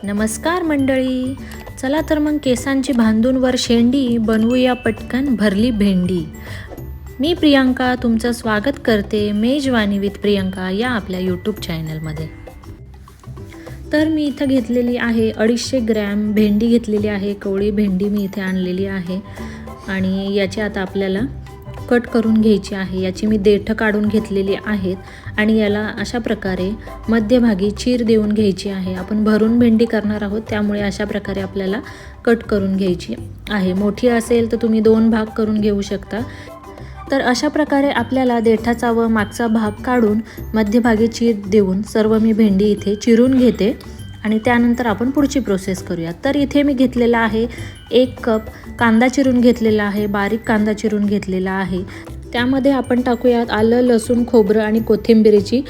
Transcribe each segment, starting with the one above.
नमस्कार मंडळी. चला तर मग केसांची भांदूनवर शेंडी बनवूया पटकन भरली भेंडी. मी प्रियांका तुमचं स्वागत करते मेजवानी विथ प्रियांका या आपल्या यूट्यूब चॅनलमध्ये तर मी इथं घेतलेली आहे अडीचशे ग्रॅम भेंडी घेतलेली आहे कोळी भेंडी मी इथे आणलेली आहे आणि याची आता आपल्याला कट करून घ्यायची आहे याची मी देठं काढून घेतलेली आहेत आणि याला अशा प्रकारे मध्यभागी चीर देऊन घ्यायची आहे. आपण भरून भेंडी करणार आहोत त्यामुळे अशा प्रकारे आपल्याला कट करून घ्यायची आहे. मोठी असेल तर तुम्ही दोन भाग करून घेऊ शकता. तर अशा प्रकारे आपल्याला देठाचा व मागचा भाग काढून मध्यभागी चीर देऊन सर्व मी भेंडी इथे चिरून घेते. आणि त्यानंतर आपण पुढची प्रोसेस करूया. तर इथे मी घेतलेला आहे एक कप कांदा चिरून घेतलेला आहे बारीक कांदा चिरून घेतलेला आहे. त्यामध्ये आपण टाकूयात आलं लसूण खोबरं आणि कोथिंबिरीची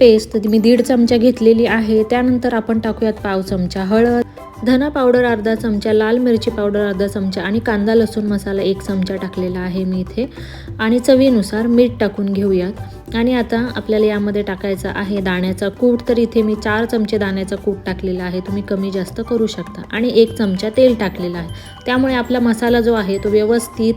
पेस्ट. ती मी दीड चमचा घेतलेली आहे. त्यानंतर आपण टाकूयात पाव चमचा हळद. धना पावडर अर्धा चमचा लाल मिरची पावडर अर्धा चमचा आणि कांदा लसूण मसाला एक चमचा टाकलेला आहे मी इथे. आणि चवीनुसार मीठ टाकून घेऊयात. आणि आता आपल्याला यामध्ये टाकायचा आहे दाण्याचा कूट. तर इथे मी चार चमचे दाण्याचा कूट टाकलेला आहे. तुम्ही कमी जास्त करू शकता. आणि एक चमचा तेल टाकलेला आहे. त्यामुळे आपला मसाला जो आहे तो व्यवस्थित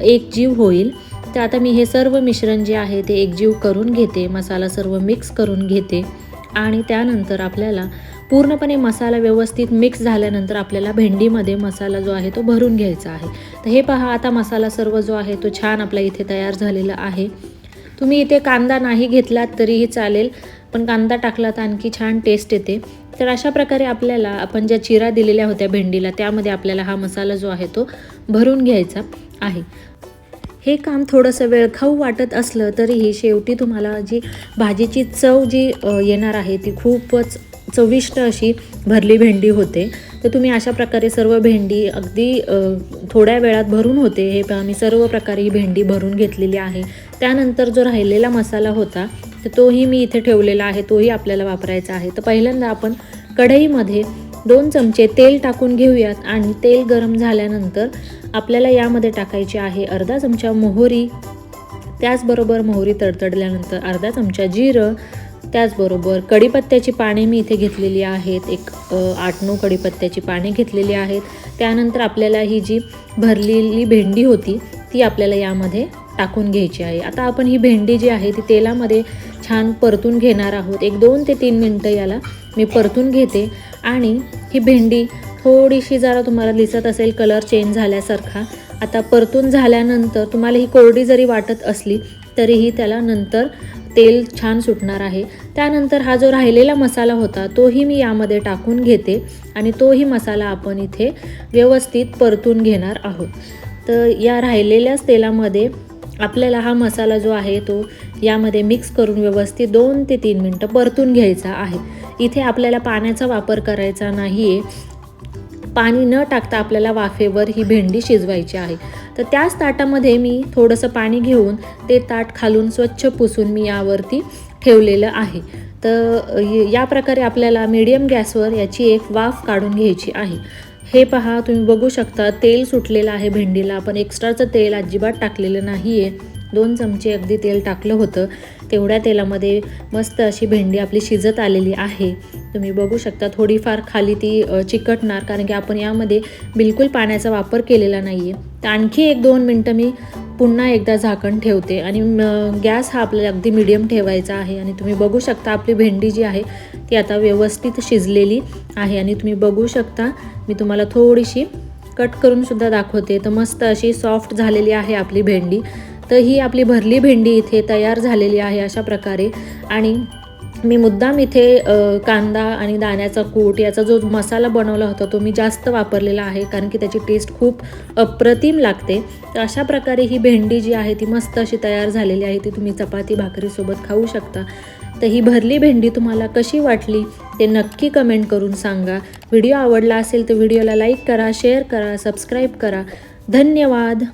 एकजीव होईल. तर आता मी हे सर्व मिश्रण जे आहे ते एकजीव करून घेते. मसाला सर्व मिक्स करून घेते. आणि त्यानंतर आपल्याला पूर्णपणे मसाला व्यवस्थित मिक्स झाल्यानंतर आपल्याला भेंडीमध्ये मसाला जो आहे तो भरून घ्यायचा आहे. तर हे पहा आता मसाला सर्व जो आहे तो छान आपला इथे तयार झालेला आहे. तुम्ही इथे कांदा नाही घेतलात तरीही चालेल पण कांदा टाकला तर आणखी छान टेस्ट येते. तर अशा प्रकारे आपल्याला आपण ज्या चिरा दिलेल्या होत्या भेंडीला त्यामध्ये आपल्याला हा मसाला जो आहे तो भरून घ्यायचा आहे. हे काम थोडंसं वेळखाऊ वाटत असलं तरीही शेवटी तुम्हाला जी भाजीची चव जी येणार आहे ती खूपच चविष्ट अशी भरली भेंडी होते. तर तुम्ही अशा प्रकारे सर्व भेंडी अगदी थोड्या वेळात भरून होते. हे पहा मी सर्व प्रकारे ही भेंडी भरून घेतलेली आहे. त्यानंतर जो राहिलेला मसाला होता तर तोही मी इथे ठेवलेला आहे तोही आपल्याला वापरायचा आहे. तर पहिल्यांदा आपण कढईमध्ये दोन चमचे तेल टाकून घेऊयात आणि तेल गरम झाल्यानंतर आपल्याला यामध्ये टाकायचे आहे अर्धा चमचा मोहरी. त्याचबरोबर मोहरी तडतडल्यानंतर अर्धा चमचा जिरं. त्याचबरोबर कढीपत्त्याची पाने मी इथे घेतलेली आहेत. एक आठ नऊ कढीपत्त्याची पाने घेतलेली आहेत. त्यानंतर आपल्याला ही जी भरलेली भेंडी होती ती आपल्याला यामध्ये टाकून घ्यायची आहे. आता आपण ही भेंडी जी आहे ती तेलामध्ये छान परतून घेणार आहोत. एक दोन ते तीन मिनटं याला मी परतून घेते. आणि ही भेंडी थोडीशी जरा तुम्हाला दिसत असेल कलर चेंज झाल्यासारखा. आता परतून झाल्यानंतर तुम्हाला ही कोरडी जरी वाटत असली तरीही त्याला नंतर तेल छान सुटणार आहे. त्यानंतर हा जो राहिलेला मसाला होता तोही मी यामध्ये टाकून घेते. आणि तोही मसाला आपण इथे व्यवस्थित परतून घेणार आहोत. तर या राहिलेल्याच तेलामध्ये आपल्याला हा मसाला जो आहे तो यामध्ये मिक्स करून व्यवस्थित दोन ते तीन मिनटं परतून घ्यायचा आहे. इथे आपल्याला पाण्याचा वापर करायचा नाही आहे पाणी न टाकता आपल्याला वाफेवर ही भेंडी शिजवायची आहे. तर त्याच ताटामध्ये मी थोडंसं पाणी घेऊन ते ताट खालून स्वच्छ पुसून मी यावरती ठेवलेलं आहे. तर या प्रकारे आपल्याला मीडियम गॅसवर याची एक वाफ काढून घ्यायची आहे. हे पहा तुम्ही बघू शकता तेल सुटलेलं आहे भेंडीला. आपण एक्स्ट्राचं तेल अजिबात टाकलेलं नाही आहे दोन चमचे अगदी तेल टाकलं होतं. तेवढ्या तेलामध्ये मस्त अशी भेंडी आपली शिजत आलेली आहे. तुम्ही बघू शकता थोडीफार खाली ती चिकटणार कारण की आपण यामध्ये बिलकुल पाण्याचा वापर केलेला नाही आहे तर आणखी एक दोन मिनटं मी पुन्हा एकदा झाकण ठेवते आणि गॅस हा आपल्याला अगदी मिडियम ठेवायचा आहे आणि तुम्ही बघू शकता आपली भेंडी जी आहे ती आता व्यवस्थित शिजलेली आहे आणि तुम्ही बघू शकता मी तुम्हाला थोडीशी कट करूनसुद्धा दाखवते. तर मस्त अशी सॉफ्ट झालेली आहे आपली भेंडी. तर ही आपली भरली भेंडी इथे तयार झालेली आहे अशा प्रकारे. आणि मी मुद्दाम इथे कांदा आणि दाण्याचा कूट याचा जो मसाला बनवला होता तो मी जास्त वापरलेला आहे कारण की त्याची टेस्ट खूप अप्रतिम लागते. तर अशा प्रकारे ही भेंडी जी आहे ती मस्त अशी तयार झालेली आहे. ती तुम्ही चपाती भाकरीसोबत खाऊ शकता. तर ही भरली भेंडी तुम्हाला कशी वाटली ते नक्की कमेंट करून सांगा. व्हिडिओ आवडला असेल तर व्हिडिओला लाईक करा शेअर करा सबस्क्राईब करा. धन्यवाद!